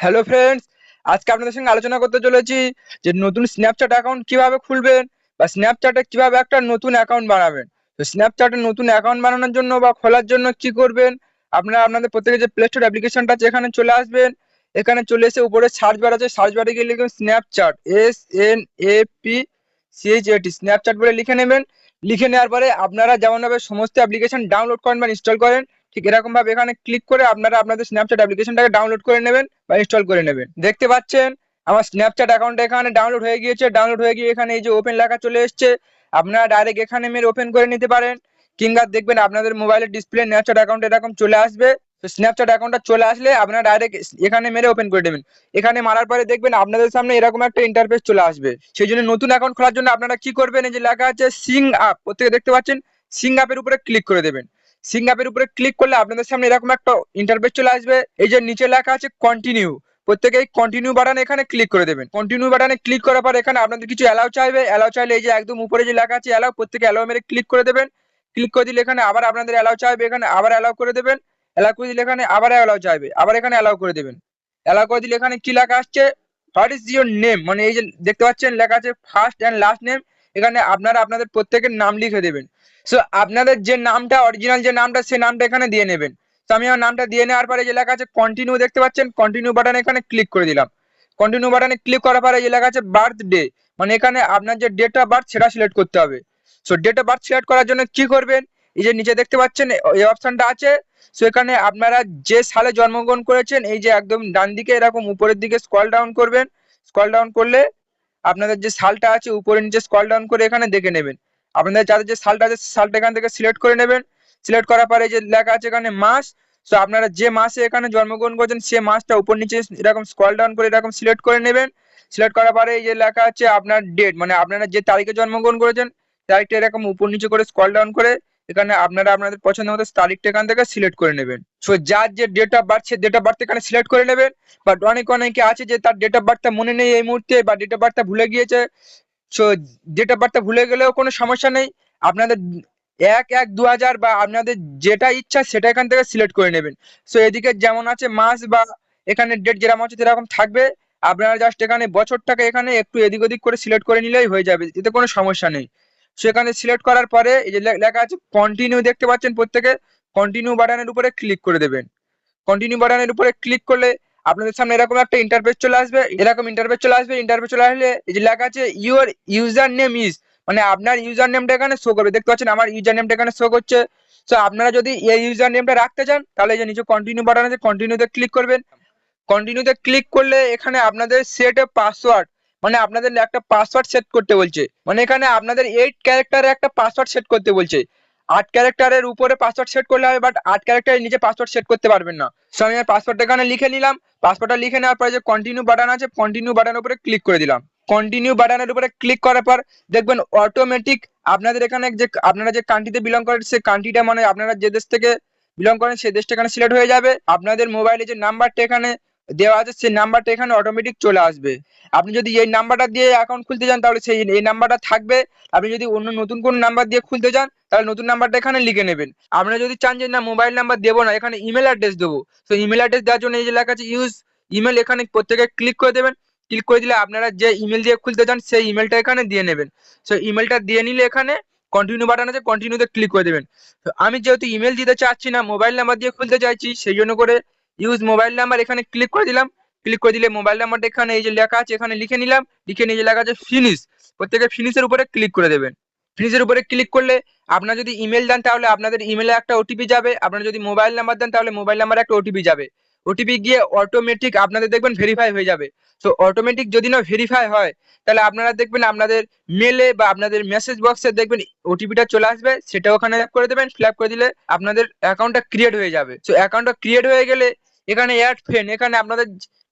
Hello friends আজকে আপনাদের সঙ্গে আলোচনা করতে চলেছি যে নতুন স্ন্যাপচ্যাট অ্যাকাউন্ট কীভাবে খুলবেন বা স্ন্যাপচ্যাটে কীভাবে একটা নতুন অ্যাকাউন্ট বানাবেন। তো স্ন্যাপচ্যাটে নতুন অ্যাকাউন্ট বানানোর জন্য বা খোলার জন্য কি করবেন? আপনারা আপনাদের প্রত্যেকের যে প্লে স্টোর অ্যাপ্লিকেশনটা আছে, এখানে চলে আসবেন। এখানে চলে এসে উপরে সার্চ বার আছে সার্চ বারে গিয়ে লিখবেন Snapchat S N A P C H এটি স্ন্যাপচ্যাট বলে লিখে নেবেন। লিখে নেওয়ার পরে আপনারা যেমনভাবে সমস্ত অ্যাপ্লিকেশন ডাউনলোড করেন বা ইনস্টল করেন ঠিক এরকম ভাবে এখানে ক্লিক করে আপনারা আপনাদের স্ন্যাপচ্যাট অ্যাপ্লিকেশনটাকে ডাউনলোড করে নেবেন বা ইনস্টল করে নেবেন। দেখতে পাচ্ছেন? আমার স্ন্যাপচ্যাট অ্যাকাউন্টটা এখানে ডাউনলোড হয়ে গিয়েছে। ডাউনলোড হয়ে গিয়ে এখানে এই যে ওপেন লেখা চলে এসেছে। আপনারা ডাইরেক্ট এখানে মেরে ওপেন করে নিতে পারেন। কিংবা দেখবেন আপনাদের মোবাইলের ডিসপ্লে স্ন্যাপচ্যাট অ্যাকাউন্ট এরকম চলে আসবে। তো স্ন্যাপচ্যাট অ্যাকাউন্টটা চলে আসলে আপনারা ডাইরেক্ট এখানে মেরে ওপেন করে দেবেন। এখানে মারার পরে দেখবেন আপনাদের সামনে এরকম একটা ইন্টারফেস চলে আসবে। সেই জন্য নতুন অ্যাকাউন্ট খোলার জন্য আপনারা কি করবেন? এই যে লেখা আছে সিং আপ প্রত্যেকে দেখতে পাচ্ছেন? সিং আপের উপরে ক্লিক করে দেবেন। সিং আপের উপরে ক্লিক করলে আপনাদের সামনে এরকম একটা ইন্টারফেস চলে আসবে। এই যে নিচে লেখা আছে কন্টিনিউ প্রত্যেকে এই কন্টিনিউ বাটনে এখানে ক্লিক করে দেবেন। কন্টিনিউ বাটনে ক্লিক করার পর এখানে আপনাদের কিছু অ্যালাউ চাইবে। অ্যালাউ চাইলে এই যে একদম উপরে যে লেখা আছে অ্যালাউ প্রত্যেকে অ্যালাউ মেরে ক্লিক করে দেবেন। ক্লিক করে দিলে এখানে আবার আপনাদের অ্যালাউ চাইবে। এখানে আবার অ্যালাউ করে দেবেন। অ্যালাউ করে দিলে এখানে আবার অ্যালাউ চাইবে। আবার এখানে অ্যালাউ করে দেবেন। অ্যালাউ করে দিলে এখানে কি লেখা আসছে? হোয়াট ইজ ইউর নেম মানে এই যে দেখতে পাচ্ছেন লেখা আছে ফার্স্ট অ্যান্ড লাস্ট নেম এখানে আপনারা আপনাদের প্রত্যেকের নাম লিখে দেবেন। সো আপনাদের যে নামটা অরিজিনাল যে নামটা, সে নামটা এখানে দিয়ে নেবেন। তো আমি আমার নামটা দিয়ে নেওয়ার পরে যে লেখা আছে কন্টিনিউ দেখতে পাচ্ছেন? কন্টিনিউ বাটনে এখানে ক্লিক করে দিলাম। কন্টিনিউ বাটনে ক্লিক করার পরে যে লেখা আছে বার্থডে মানে এখানে আপনার যে ডেট অফ বার্থ সেটা সিলেক্ট করতে হবে। So date of birth select করার জন্য কি করবেন? এই যে নিচে দেখতে পাচ্ছেন, এই অপশনটা আছে। সো এখানে আপনারা যে সালে জন্মগ্রহণ করেছেন, এই যে একদম ডান দিকে এরকম উপরের দিকে স্ক্রল ডাউন করবেন। স্ক্রল ডাউন করলে আপনাদের যে সালটা আছে, উপরে নিচে স্কল ডাউন করে এখানে দেখে নেবেন। আপনাদের যাদের যে সালটা আছে সালটা এখান থেকে সিলেক্ট করে নেবেন। সিলেক্ট করার পরে যে লেখা আছে এখানে মাস সো আপনারা যে মাসে এখানে জন্মগ্রহণ করেছেন, সে মাসটা উপর নিচে এরকম স্কল ডাউন করে এরকম সিলেক্ট করে নেবেন। সিলেক্ট করার পরে যে লেখা আছে আপনার ডেট মানে আপনারা যে তারিখে জন্মগ্রহণ করেছেন, তারিখটা এরকম উপর নিচে করে স্কল ডাউন করে এখানে আপনারা আপনাদের পছন্দ মতো তারিখটা এখান থেকে সিলেক্ট করে নেবেন। সো যার যে ডেট অফ বার্থ সে ডেট অফ বার্থ এখানে সিলেক্ট করে নেবেন। বাট অনেক অনেকে আছে যে তার ডেট অফ বার্থটা মনে নেই এই মুহূর্তে বা ডেট অফ বার্থটা ভুলে গিয়েছে। সো ডেট অফ বার্থটা ভুলে গেলেও কোনো সমস্যা নেই। আপনাদের এক এক দু হাজার বা আপনাদের যেটা ইচ্ছা সেটা এখান থেকে সিলেক্ট করে নেবেন। সো এদিকে যেমন আছে মাস বা এখানে ডেট যেরকম আছে সেরকম থাকবে। আপনারা জাস্ট এখানে বছরটাকে এখানে একটু এদিক ওদিক করে সিলেক্ট করে নিলেই হয়ে যাবে। এতে কোনো সমস্যা নেই। সেখানে সিলেক্ট করার পরে এই যে লেখা আছে কন্টিনিউ দেখতে পাচ্ছেন প্রত্যেকে। কন্টিনিউ বাটনের উপরে ক্লিক করে দেবেন। কন্টিনিউ বাটনের উপরে ক্লিক করলে আপনাদের সামনে এরকম একটা ইন্টারফেস চলে আসবে। এরকম ইন্টারফেস চলে আসবে। ইন্টারফেস চলে আসলে এই যে লেখা আছে ইউর ইউজার নেম ইজ মানে আপনার ইউজার নেমটা এখানে শো করবে। দেখতে পাচ্ছেন আমার ইউজার নেমটা এখানে শো করছে। সো আপনারা যদি এই ইউজার নেমটা রাখতে চান, তাহলে যে নিচে কন্টিনিউ বাটন আছে কন্টিনিউতে ক্লিক করবেন। কন্টিনিউতে ক্লিক করলে এখানে আপনাদের সেট পাসওয়ার্ড মানে আপনাদের একটা পাসওয়ার্ড সেট করতে বলছে। মানে এখানে আপনাদের এইট ক্যারেক্টারে একটা পাসওয়ার্ড সেট করতে বলছে। আট ক্যারেক্টারের উপরে পাসওয়ার্ড সেট করলে হবে বাট আট ক্যারেক্টারের নিচে পাসওয়ার্ড সেট করতে পারবেন না। সো আমি পাসওয়ার্ডটা এখানে লিখে নিলাম। পাসওয়ার্ডটা লিখে নেওয়ার পরে যে কন্টিনিউ বাটন আছে কন্টিনিউ বাটনের উপরে ক্লিক করে দিলাম। কন্টিনিউ বাটনের উপরে ক্লিক করার পর দেখবেন অটোমেটিক আপনাদের এখানে যে, আপনারা যে কান্ট্রিতে বিলং করেন, সেই কান্ট্রিটা মানে আপনারা যে দেশ থেকে বিলং করেন, সেই দেশটা এখানে সিলেক্ট হয়ে যাবে। আপনাদের মোবাইলে যে নাম্বারটা এখানে দেওয়া আছে, সেই নাম্বারটা এখানে অটোমেটিক চলে আসবে। আপনি যদি এই নাম্বারটা দিয়ে অ্যাকাউন্ট খুলতে চান, তাহলে সেই এই নাম্বারটা থাকবে। আপনি যদি অন্য নতুন কোন নাম্বার দিয়ে খুলতে চান, তাহলে নতুন নাম্বারটা এখানে লিখে নেবেন। আপনারা যদি চান যে না মোবাইল নাম্বার দেবো না, এখানে ইমেল অ্যাড্রেস দেবো। তো ইমেল অ্যাড্রেস দেওয়ার জন্য এই যে লেখা আছে ইউজ ইমেল এখানে প্রত্যেকে ক্লিক করে দেবেন। ক্লিক করে দিলে আপনারা যে ইমেল দিয়ে খুলতে চান, সেই ইমেলটা এখানে দিয়ে নেবেন। সো ইমেলটা দিয়ে নিলে এখানে কন্টিনিউ বাটন আছে কন্টিনিউতে ক্লিক করে দেবেন। আমি যেহেতু ইমেল দিতে চাচ্ছি না মোবাইল নাম্বার দিয়ে খুলতে চাইছি, সেই জন্য করে ইউজ মোবাইল নাম্বার এখানে ক্লিক করে দিলাম। ক্লিক করে দিলে মোবাইল নাম্বারটা এখানে এই যে লেখা আছে, এখানে লিখে নিলাম। লিখে নিয়ে যে লেখা আছে ফিনিশ প্রত্যেকে ফিনিশের উপরে ক্লিক করে দেবেন। ফিনিশের উপরে ক্লিক করলে আপনার যদি ইমেল দেন তাহলে আপনাদের ইমেলে একটা ওটিপি যাবে। আপনার যদি মোবাইল নাম্বার দেন তাহলে মোবাইল নাম্বারে একটা ওটিপি যাবে। ওটিপি গিয়ে অটোমেটিক আপনাদের দেখবেন ভেরিফাই হয়ে যাবে। সো অটোমেটিক যদি না ভেরিফাই হয়, তাহলে আপনারা দেখবেন আপনাদের মেলে বা আপনাদের মেসেজ বক্সে দেখবেন ওটিপিটা চলে আসবে। সেটা ওখানে করে দেবেন। ফিল করে দিলে আপনাদের অ্যাকাউন্টটা ক্রিয়েট হয়ে যাবে। সো অ্যাকাউন্টটা ক্রিয়েট হয়ে গেলে এখানে অ্যাড ফ্রেন্ড এখানে আপনাদের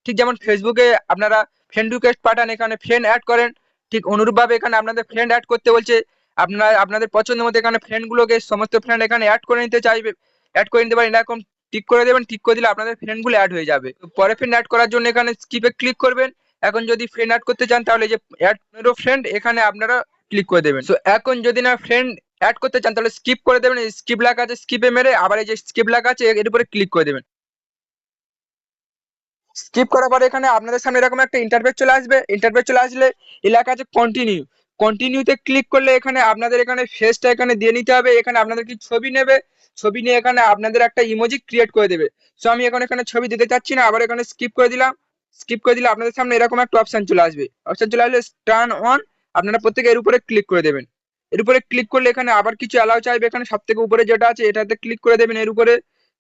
ঠিক যেমন ফেসবুকে আপনারা ফ্রেন্ড রিকোয়েস্ট পাঠান, এখানে ফ্রেন্ড অ্যাড করেন, ঠিক অনুরূপভাবে এখানে আপনাদের ফ্রেন্ড অ্যাড করতে বলছে, আপনারা, আপনাদের পছন্দ মতো এখানে ফ্রেন্ডগুলোকে সমস্ত ফ্রেন্ড এখানে অ্যাড করে নিতে চাইবে অ্যাড করে নিতে পারেন, এরকম টিক করে দেবেন টিক করে দিলে আপনাদের ফ্রেন্ডগুলো অ্যাড হয়ে যাবে। পরে ফ্রেন্ড অ্যাড করার জন্য এখানে স্কিপে ক্লিক করবেন, এখন যদি ফ্রেন্ড অ্যাড করতে চান তাহলে যে অ্যাড ফ্রেন্ড এখানে আপনারা ক্লিক করে দেবেন। সো এখন যদি না ফ্রেন্ড অ্যাড করতে চান তাহলে স্কিপ করে দেবেন স্কিপ লেখা আছে স্কিপে মেরে আবার এই যে স্কিপ লেখা আছে, এর উপরে ক্লিক করে দেবেন। স্কিপ করার পরে এখানে আপনাদের সামনে এরকম একটা ইন্টারফেস চলে আসবে। ইন্টারফেস চলে আসলে এলাকা আছে কন্টিনিউ কন্টিনিউতে ক্লিক করলে এখানে আপনাদের এখানে ফেসটা এখানে দিয়ে নিতে হবে। এখানে আপনাদের কি ছবি নেবে। ছবি নিয়ে এখানে আপনাদের একটা ইমোজি ক্রিয়েট করে দেবে। সো আমি এখন এখানে ছবি দিতে চাচ্ছি না, আবার এখানে স্কিপ করে দিলাম। স্কিপ করে দিলে আপনাদের সামনে এরকম একটা অপশন চলে আসবে। অপশন চলে আসলে টার্ন অন আপনারা প্রত্যেকে এর উপরে ক্লিক করে দেবেন। এর উপরে ক্লিক করলে এখানে আবার কিছু অ্যালাউ চাইবে। এখানে সব থেকে উপরে যেটা আছে, এটাতে ক্লিক করে দেবেন এর উপরে।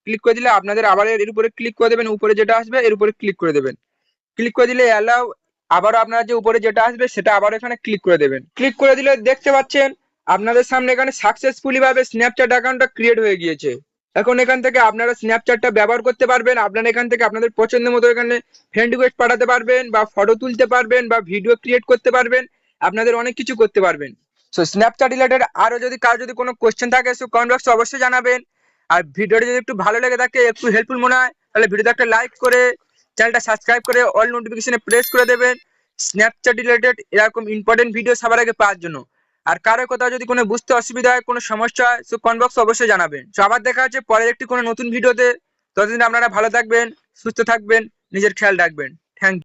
ক্লিক করে দিলে আপনাদের আবার এর উপরে ক্লিক করে দেবেন, উপরে যেটা আসবে এর উপরে ক্লিক করে দেবেন। ক্লিক করে দিলে অ্যালাউ আবারও আপনার যে উপরে যেটা আসবে সেটা আবার এখানে ক্লিক করে দেবেন। ক্লিক করে দিলে দেখতে পাচ্ছেন আপনাদের সামনে এখানে সাকসেসফুলি ভাবে স্ন্যাপচ্যাট অ্যাকাউন্টটা ক্রিয়েট হয়ে গিয়েছে। এখন এখান থেকে আপনারা স্ন্যাপচ্যাটটা ব্যবহার করতে পারবেন, আপনারা এখান থেকে আপনাদের পছন্দ মতো এখানে ফ্রেন্ড রিকোয়েস্ট পাঠাতে পারবেন বা ফটো তুলতে পারবেন বা ভিডিও ক্রিয়েট করতে পারবেন, আপনাদের অনেক কিছু করতে পারবেন। সো স্ন্যাপচ্যাট রিলেটেড আরও যদি কার যদি কোনো কোশ্চেন থাকে সো কমেন্ট বক্সে অবশ্যই জানাবেন। আর ভিডিওটা যদি একটু ভালো লেগে থাকে, একটু হেল্পফুল মনে হয়, তাহলে ভিডিওতে একটা লাইক করে চ্যানেলটা সাবস্ক্রাইব করে অল নোটিফিকেশনে প্রেস করে দেবেন স্ন্যাপচ্যাট রিলেটেড এরকম ইম্পর্টেন্ট ভিডিও সবার আগে পাওয়ার জন্য। আর কারও কোথাও যদি কোনো বুঝতে অসুবিধা হয়, কোনো সমস্যা হয় সো কমেন্ট বক্সে অবশ্যই জানাবেন। সো আবার দেখা হচ্ছে পরের একটি কোনো নতুন ভিডিওতে ততদিন আপনারা ভালো থাকবেন, সুস্থ থাকবেন, নিজের খেয়াল রাখবেন।